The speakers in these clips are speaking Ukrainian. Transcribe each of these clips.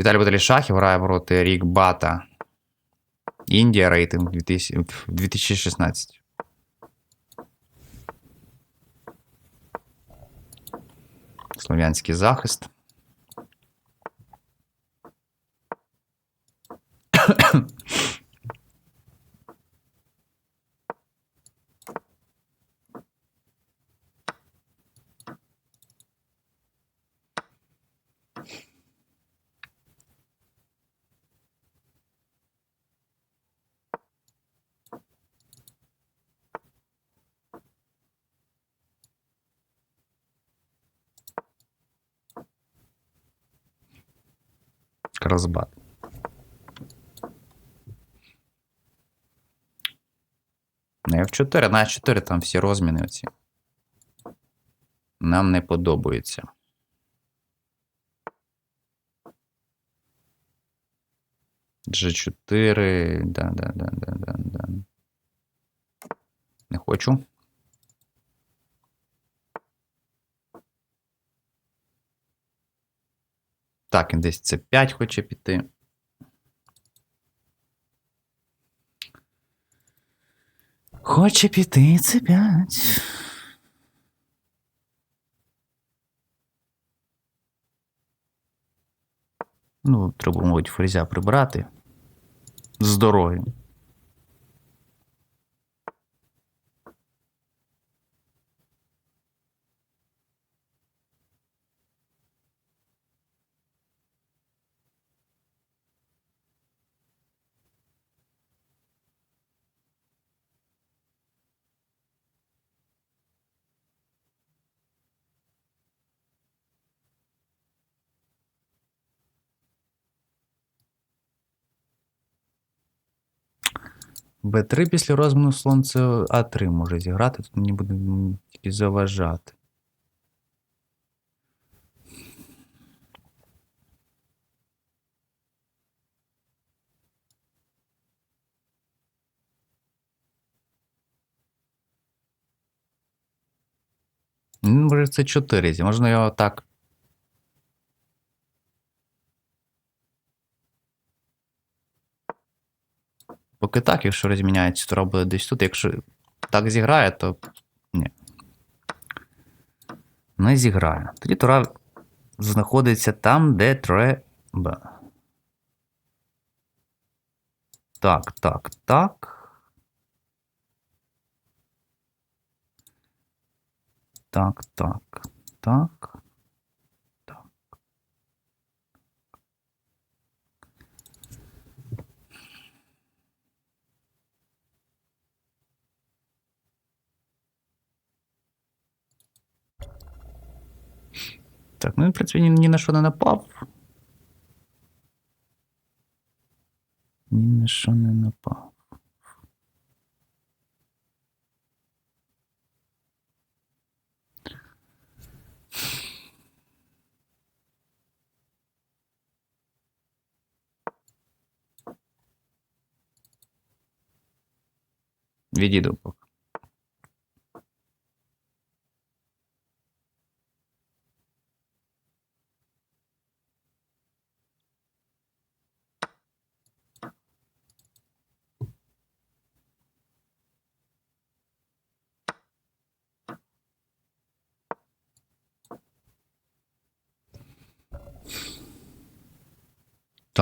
Віталій Баталішахів грає проти Рік Бата. Індія рейтинг 2000 2016. Слов'янський захист. Каразбат. Ну, F4, на F4 там всі розміни оці. Нам не подобаються. G4. Да, да, да, да, да, да. Не хочу. Так, десь це 5 хоче піти. Хоче піти це 5. Ну, треба, мабуть, фрезя прибрати. З дороги. Б3 після розміну слон це А3 може зіграти, тут мені буде тільки заважати. Ну, Може, це 4 зі. Можна його так. Поки так, якщо розміняється, то робить десь тут. Якщо так зіграє, то ні. Не зіграє. Тоді Тура знаходиться там, де треба. Так, так. Так, так, так. Так. Так, ну в принципі, ні, ні на що не напав. Ні на що не напав. Відійду поки.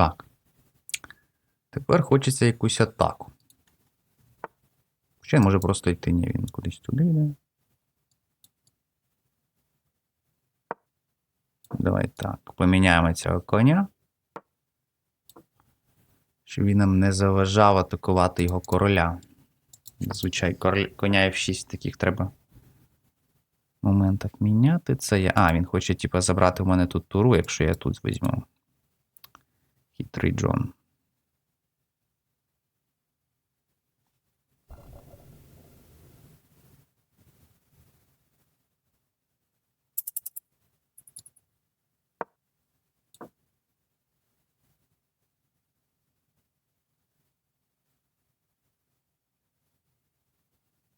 Так. Тепер хочеться якусь атаку. Ще може просто йти, ні, він кудись туди йде. Давай так. Поміняємо цього коня. Щоб він нам не заважав атакувати його короля. Зазвичай коня F6 таких треба моментах міняти. Це я. А, він хоче, типа, забрати в мене тут туру, якщо я тут візьму. Хитрий Джон.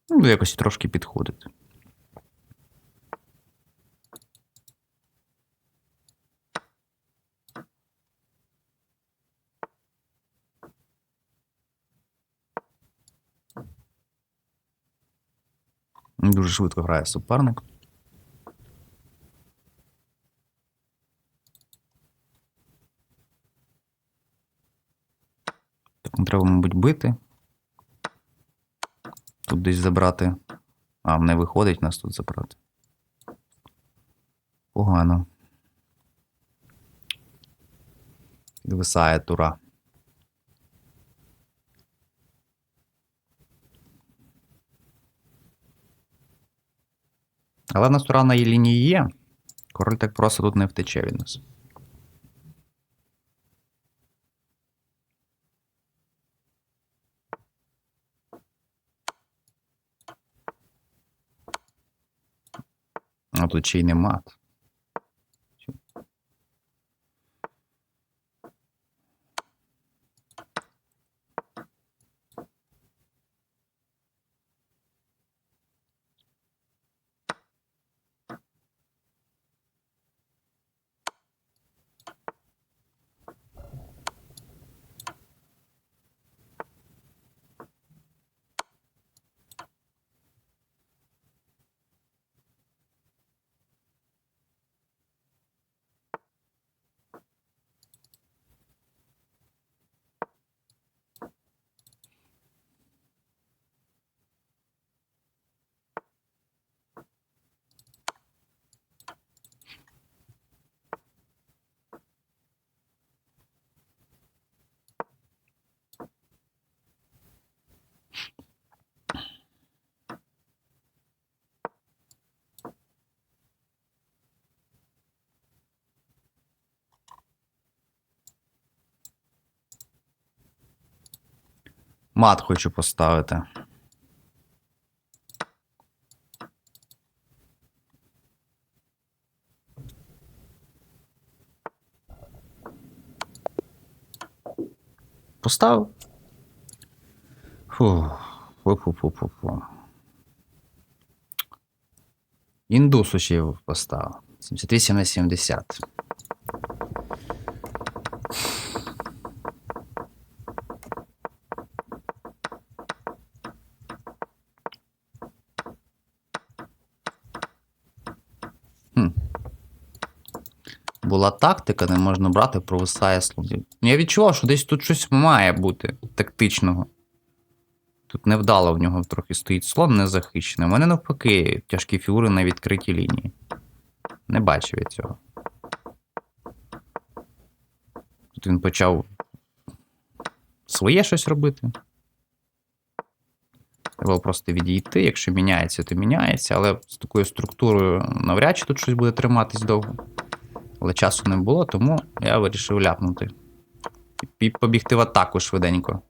Ну, якось трошки підходить. Дуже швидко грає суперник. Так, ну, треба, мабуть, бити. Тут десь забрати. А, не виходить нас тут забрати. Погано. Підвисає тура. Але в нас тура на лінії є. Король так просто тут не втече від нас. А тут ще й не мат. Мат хочу поставити. Поставив. Фу. Фу-фу-фу-фу-фу. Індусу ще його поставив. 78 на 70. Була тактика, не можна брати, провисає слонів. Я відчував, що десь тут щось має бути тактичного. Тут невдало в нього трохи стоїть слон незахищений. У мене навпаки тяжкі фігури на відкритій лінії. Не бачив я цього. Тут він почав своє щось робити. Треба просто відійти. Якщо міняється, то міняється, але з такою структурою навряд чи тут щось буде триматись довго. Але часу не було, тому я вирішив ляпнути. І побігти в атаку швиденько.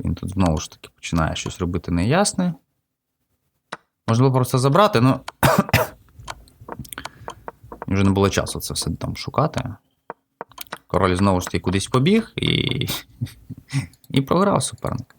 Він тут знову ж таки починає щось робити неясне. Можна було просто забрати, але вже не було часу це все там шукати. Король знову ж таки кудись побіг і, і програв суперник.